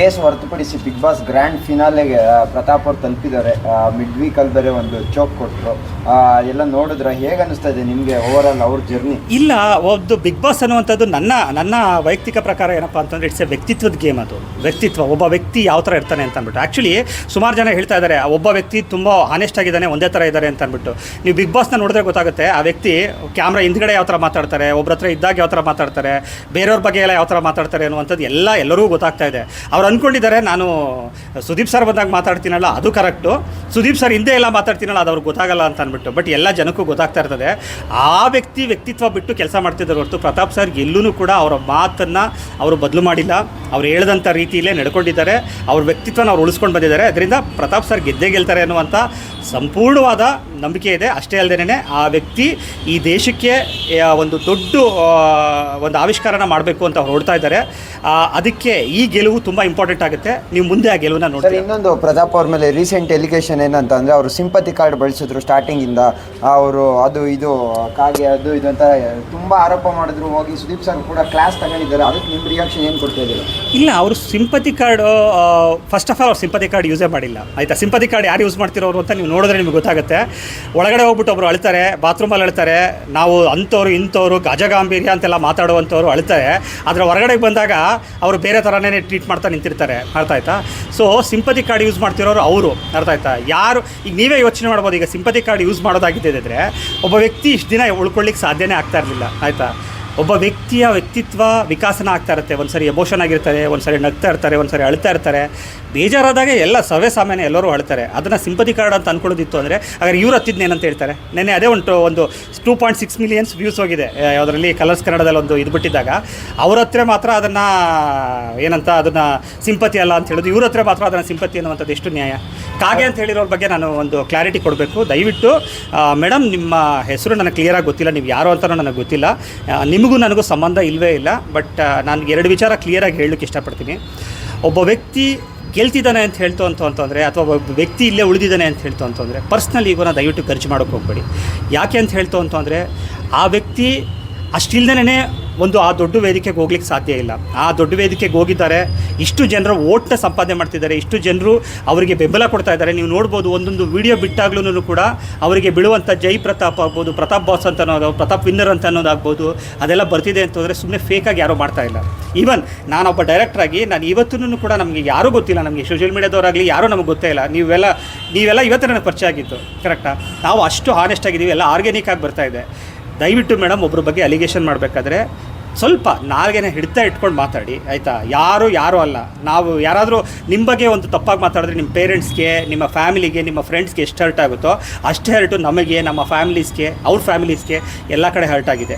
Case ಹೊರತುಪಡಿಸಿ big boss grand ಫಿನಾಲೆಗೆ ಪ್ರತಾಪ್ ಅವ್ರು ತಲುಪಿದ್ದಾರೆ. ಮಿಡ್ ವೀಕಲ್ಲಿ ಬೇರೆ ಒಂದು ಚೋಕ್ ಕೊಟ್ಟರು ಎಲ್ಲ ನೋಡಿದ್ರೆ ಹೇಗೆ ಅನಿಸ್ತಾ ಇದೆ ನಿಮಗೆ ಓವರ್ ಆಲ್ ಅವ್ರ ಜರ್ನಿ ಇಲ್ಲ, ಒಂದು ಬಿಗ್ ಬಾಸ್ ಅನ್ನುವಂಥದ್ದು ನನ್ನ ನನ್ನ ವೈಯಕ್ತಿಕ ಪ್ರಕಾರ ಏನಪ್ಪ ಅಂತಂದರೆ ಇಟ್ಸ್ ಎ ವ್ಯಕ್ತಿತ್ವದ ಗೇಮ್ ಅದು. ವ್ಯಕ್ತಿತ್ವ, ಒಬ್ಬ ವ್ಯಕ್ತಿ ಯಾವ ಥರ ಇರ್ತಾನೆ ಅಂತ ಅಂದ್ಬಿಟ್ಟು ಆ್ಯಕ್ಚುಲಿ ಸುಮಾರು ಜನ ಹೇಳ್ತಾ ಇದ್ದಾರೆ ಒಬ್ಬ ವ್ಯಕ್ತಿ ತುಂಬ ಹಾನೆಸ್ಟ್ ಆಗಿದ್ದಾನೆ, ಒಂದೇ ಥರ ಇದ್ದಾರೆ ಅಂತ ಅಂದ್ಬಿಟ್ಟು ನೀವು ಬಿಗ್ ಬಾಸ್ನ ನೋಡಿದ್ರೆ ಗೊತ್ತಾಗುತ್ತೆ, ಆ ವ್ಯಕ್ತಿ ಕ್ಯಾಮ್ರಾ ಹಿಂದ್ಗಡೆ ಯಾವ ಥರ ಮಾತಾಡ್ತಾರೆ ಒಬ್ಬರ ಹತ್ರ ಇದ್ದಾಗ ಯಾವ ಥರ ಮಾತಾಡ್ತಾರೆ, ಬೇರೆಯವ್ರ ಬಗ್ಗೆ ಎಲ್ಲ ಯಾವ ಥರ ಮಾತಾಡ್ತಾರೆ ಅನ್ನುವಂಥದ್ದು ಎಲ್ಲ ಎಲ್ಲರಿಗೂ ಗೊತ್ತಾಗ್ತಾ ಇದೆ. ಅವ್ರು ಅಂದ್ಕೊಂಡಿದ್ದಾರೆ ನಾನು ಸುದೀಪ್ ಸರ್ ಬಂದಾಗ ಮಾತಾಡ್ತೀನಲ್ಲ, ಅದು ಕರೆಕ್ಟು. ಸುದೀಪ್ ಸರ್ ಹಿಂದೆ ಎಲ್ಲ ಮಾತಾಡ್ತೀನಲ್ಲ, ಅದು ಅವ್ರಿಗೆ ಗೊತ್ತಾಗಲ್ಲ ಅಂತ ಅಂದ್ಬಿಟ್ಟು. ಬಟ್ ಎಲ್ಲ ಜನಕ್ಕೂ ಗೊತ್ತಾಗ್ತಾ ಇರ್ತದೆ. ಆ ವ್ಯಕ್ತಿ ವ್ಯಕ್ತಿತ್ವ ಬಿಟ್ಟು ಕೆಲಸ ಮಾಡ್ತಿದ್ದಾರೆ ಹೊರತು ಪ್ರತಾಪ್ ಸರ್ ಎಲ್ಲೂ ಕೂಡ ಅವರ ಮಾತನ್ನು ಅವರು ಬದಲು ಮಾಡಿಲ್ಲ. ಅವ್ರು ಹೇಳ್ದಂಥ ರೀತಿಯಲ್ಲೇ ನಡ್ಕೊಂಡಿದ್ದಾರೆ. ಅವ್ರ ವ್ಯಕ್ತಿತ್ವನ ಅವ್ರು ಉಳಿಸ್ಕೊಂಡು ಬಂದಿದ್ದಾರೆ. ಅದರಿಂದ ಪ್ರತಾಪ್ ಸರ್ ಗೆದ್ದೇ ಗೆಲ್ತಾರೆ ಅನ್ನುವಂಥ ಸಂಪೂರ್ಣವಾದ ನಂಬಿಕೆ ಇದೆ. ಅಷ್ಟೇ ಅಲ್ಲದೇ ಆ ವ್ಯಕ್ತಿ ಈ ದೇಶಕ್ಕೆ ಒಂದು ದೊಡ್ಡ ಒಂದು ಆವಿಷ್ಕಾರನ ಮಾಡಬೇಕು ಅಂತ ಹೊರಡ್ತಾ ಇದ್ದಾರೆ. ಅದಕ್ಕೆ ಈ ಗೆಲುವು ತುಂಬ ಇಂಪಾರ್ಟೆಂಟ್ ಆಗುತ್ತೆ. ನೀವು ಮುಂದೆ ಆ ಗೆಲುವನ್ನ ನೋಡ್ತೀರಿ? ಇನ್ನೊಂದು ಪ್ರತಾಪ್ ಅವ್ರ ಮೇಲೆ ರೀಸೆಂಟ್ ಎಲಿಗೇಷನ್ ಏನಂತ ಅಂದರೆ ಅವರು ಸಿಂಪತಿ ಕಾರ್ಡ್ ಬಳಸಿದ್ರು ಸ್ಟಾರ್ಟಿಂಗಿಂದ ಅವರು ಅದು ಇದು ಕಾಗೆ ಅದು ಇದು ಅಂತ ತುಂಬ ಆರೋಪ ಮಾಡಿದ್ರು. ಹೋಗಿ ಸುದೀಪ್ ಸರ್ ಕೂಡ ಕ್ಲಾಸ್ ತಗೊಂಡಿದ್ದಾರೆ. ಅದಕ್ಕೆ ನಿಮ್ಮ ರಿಯಾಕ್ಷನ್ ಏನು ಕೊಡ್ತಾ ಇದ್ದೀರಾ? ಇಲ್ಲ ಅವರು sympathy card first of all ಅವ್ರು ಸಿಂಪತಿ ಕಾರ್ಡ್ ಯೂಸೇ ಮಾಡಿಲ್ಲ. ಆಯಿತಾ? ಸಿಂಪತಿ ಕಾರ್ಡ್ ಯಾರು ಯೂಸ್ ಮಾಡ್ತಿರೋರು ಅಂತ ನೀವು ನೋಡಿದ್ರೆ ನಿಮಗೆ ಗೊತ್ತಾಗುತ್ತೆ. ಒಳಗಡೆ ಹೋಗ್ಬಿಟ್ಟು ಒಬ್ಬರು ಅಳ್ತಾರೆ ಬಾತ್ರೂಮಲ್ಲಿ ಅಳ್ತಾರೆ. ನಾವು ಅಂಥವ್ರು, ಇಂಥವ್ರು, ಗಜಗಾಂಭೀರ್ಯ ಅಂತೆಲ್ಲ ಮಾತಾಡುವಂಥವ್ರು ಅಳ್ತಾರೆ. ಆದರೆ ಹೊರಗಡೆಗೆ ಬಂದಾಗ ಅವರು ಬೇರೆ ಥರನೇ ಟ್ರೀಟ್ ಮಾಡ್ತಾ ನಿಂತಿರ್ತಾರೆ. ಅರ್ಥ ಆಯ್ತಾ? ಸೊ ಸಿಂಪತಿ ಕಾರ್ಡ್ ಯೂಸ್ ಮಾಡ್ತಿರೋರು ಅವರು. ಅರ್ಥ ಆಯ್ತಾ? ಯಾರು, ಈಗ ನೀವೇ ಯೋಚನೆ ಮಾಡ್ಬೋದು, ಈಗ ಸಿಂಪತಿ ಕಾರ್ಡ್ ಯೂಸ್ ಮಾಡೋದಾಗಿದ್ದಿದ್ರೆ ಒಬ್ಬ ವ್ಯಕ್ತಿ ಇಷ್ಟು ದಿನ ಉಳ್ಕೊಳ್ಳಿಕ್ಕೆ ಸಾಧ್ಯನೇ ಆಗ್ತಾ ಇರಲಿಲ್ಲ. ಆಯಿತಾ? ಒಬ್ಬ ವ್ಯಕ್ತಿಯ ವ್ಯಕ್ತಿತ್ವ ವಿಕಾಸನ ಆಗ್ತಾ ಇರುತ್ತೆ. ಒಂದು ಸರಿ ಎಮೋಷನ್ ಆಗಿರ್ತಾರೆ ಒಂದು ಸರಿ ನಗ್ತಾ ಇರ್ತಾರೆ ಒಂದು ಸರಿ ಅಳ್ತಾ ಇರ್ತಾರೆ. ಬೇಜಾರಾದಾಗ ಎಲ್ಲ ಸವೇ ಸಾಮಾನ್ಯ ಎಲ್ಲರೂ ಅಳ್ತಾರೆ. ಅದನ್ನು ಸಿಂಪತಿ ಕಾರ್ಡ್ ಅಂತ ಅನ್ಕೊಳ್ಳೋದಿತ್ತು ಅಂದರೆ ಹಾಗಾದ್ರೆ ಇವ್ರು ಹತ್ತಿದ್ನೇನಂತ ಹೇಳ್ತಾರೆ? ನೆನ್ನೆ ಅದೇ ಉಂಟು ಒಂದು two point six millions views ಹೋಗಿದೆ. ಅದರಲ್ಲಿ ಕಲರ್ಸ್ ಕನ್ನಡದಲ್ಲಿ ಒಂದು ಇದು ಬಿಟ್ಟಿದ್ದಾಗ. ಅವ್ರ ಹತ್ರ ಮಾತ್ರ ಅದನ್ನು ಏನಂತ ಅದನ್ನು ಸಿಂಪತಿ ಅಲ್ಲ ಅಂತ ಹೇಳೋದು. ಇವ್ರ ಹತ್ರ ಮಾತ್ರ ಅದನ್ನು ಸಿಂಪತಿ ಅನ್ನುವಂಥದ್ದು ಎಷ್ಟು ನ್ಯಾಯ? ಕಾಗೆ ಅಂತ ಹೇಳಿರೋರ ಬಗ್ಗೆ ನಾನು ಒಂದು ಕ್ಲಾರಿಟಿ ಕೊಡಬೇಕು. ದಯವಿಟ್ಟು ಮೇಡಮ್ ನಿಮ್ಮ ಹೆಸರು ನನಗೆ ಕ್ಲಿಯರಾಗಿ ಗೊತ್ತಿಲ್ಲ. ನೀವು ಯಾರು ಅಂತ ನನಗೆ ಗೊತ್ತಿಲ್ಲ. ಆ, ನಿಮಗೂ ನನಗೂ ಸಂಬಂಧ ಇಲ್ಲವೇ ಇಲ್ಲ ಬಟ್ ನಾನು ಎರಡು ವಿಚಾರ ಕ್ಲಿಯರಾಗಿ ಹೇಳಲಿಕ್ಕೆ ಇಷ್ಟಪಡ್ತೀನಿ. ಒಬ್ಬ ವ್ಯಕ್ತಿ ಗೆಲ್ತಿದ್ದಾನೆ ಅಂತ ಹೇಳ್ತು ಅಂತ ಅಂತಂದರೆ, ಅಥವಾ ಒಬ್ಬ ವ್ಯಕ್ತಿ ಇಲ್ಲೇ ಉಳಿದಿದ್ದಾನೆ ಅಂತ ಹೇಳ್ತು ಅಂತಂದರೆ ಪರ್ಸ್ನಲ್ ಈಗೋನ ದಯವಿಟ್ಟು ಖರ್ಚು ಮಾಡೋಕ್ಕೆ ಹೋಗಬೇಡಿ. ಯಾಕೆ ಅಂತ ಹೇಳ್ತು ಅಂತಂದರೆ, ಆ ವ್ಯಕ್ತಿ ಅಷ್ಟಿಲ್ದೇ ಒಂದು ಆ ದೊಡ್ಡ ವೇದಿಕೆಗೆ ಹೋಗ್ಲಿಕ್ಕೆ ಸಾಧ್ಯ ಇಲ್ಲ. ಆ ದೊಡ್ಡ ವೇದಿಕೆಗೆ ಹೋಗಿದ್ದಾರೆ, ಇಷ್ಟು ಜನರು ಓಟ್ನ ಸಂಪಾದನೆ ಮಾಡ್ತಿದ್ದಾರೆ, ಇಷ್ಟು ಜನರು ಅವರಿಗೆ ಬೆಂಬಲ ಕೊಡ್ತಾ ಇದ್ದಾರೆ. ನೀವು ನೋಡ್ಬೋದು, ಒಂದೊಂದು ವಿಡಿಯೋ ಬಿಟ್ಟಾಗ್ಲೂ ಕೂಡ ಅವರಿಗೆ ಬೀಳುವಂಥ ಜೈ ಪ್ರತಾಪ್ ಆಗ್ಬೋದು, ಪ್ರತಾಪ್ ಬಾಸ್ ಅಂತ ಅನ್ನೋದು ಪ್ರತಾಪ್ ವಿನ್ನರ್ ಅಂತ ಅನ್ನೋದಾಗ್ಬೋದು, ಅದೆಲ್ಲ ಬರ್ತಿದೆ ಅಂತಂದರೆ ಸುಮ್ಮನೆ ಫೇಕಾಗಿ ಯಾರೂ ಮಾಡ್ತಾ ಇಲ್ಲ. ಈವನ್ ನಾನೊಬ್ಬ ಡೈರೆಕ್ಟ್ರಾಗಿ ನಾನು ಇವತ್ತೂ ಕೂಡ ನಮಗೆ ಯಾರೂ ಗೊತ್ತಿಲ್ಲ, ನಮಗೆ ಸೋಷಿಯಲ್ ಮೀಡಿಯಾದವರಾಗಲಿ ಯಾರೂ ನಮಗೆ ಗೊತ್ತೇ ಇಲ್ಲ. ನೀವೆಲ್ಲ ನೀವೆಲ್ಲ ಇವತ್ತು ನನಗೆ ಪರಿಚಯ ಆಗಿತ್ತು ಕರೆಕ್ಟಾ ನಾವು ಅಷ್ಟು ಹಾನೆಸ್ಟ್ ಆಗಿದ್ದೀವಿ, ಎಲ್ಲ ಆರ್ಗ್ಯಾನಿಕ್ ಆಗಿ ಬರ್ತಾ ಇದೆ. ದಯವಿಟ್ಟು ಮೇಡಮ್ ಒಬ್ಬರ ಬಗ್ಗೆ ಅಲಿಗೇಷನ್ ಮಾಡಬೇಕಾದ್ರೆ ಸ್ವಲ್ಪ ನಾಲ್ಗೆನೇ ಹಿಡ್ತಾ ಇಟ್ಕೊಂಡು ಮಾತಾಡಿ, ಆಯಿತಾ? ಯಾರು ಯಾರು ಅಲ್ಲ. ನಾವು ಯಾರಾದರೂ ನಿಮ್ಮ ಬಗ್ಗೆ ಒಂದು ತಪ್ಪಾಗಿ ಮಾತಾಡಿದ್ರೆ ನಿಮ್ಮ ಪೇರೆಂಟ್ಸ್ಗೆ, ನಿಮ್ಮ ಫ್ಯಾಮಿಲಿಗೆ, ನಿಮ್ಮ ಫ್ರೆಂಡ್ಸ್ಗೆ ಎಷ್ಟು ಹರ್ಟ್ ಆಗುತ್ತೋ ಅಷ್ಟೇ ಹರ್ಟು ನಮಗೆ, ನಮ್ಮ ಫ್ಯಾಮಿಲೀಸ್ಗೆ, ಅವ್ರ ಫ್ಯಾಮಿಲೀಸ್ಗೆ ಎಲ್ಲ ಕಡೆ ಹರ್ಟ್ ಆಗಿದೆ.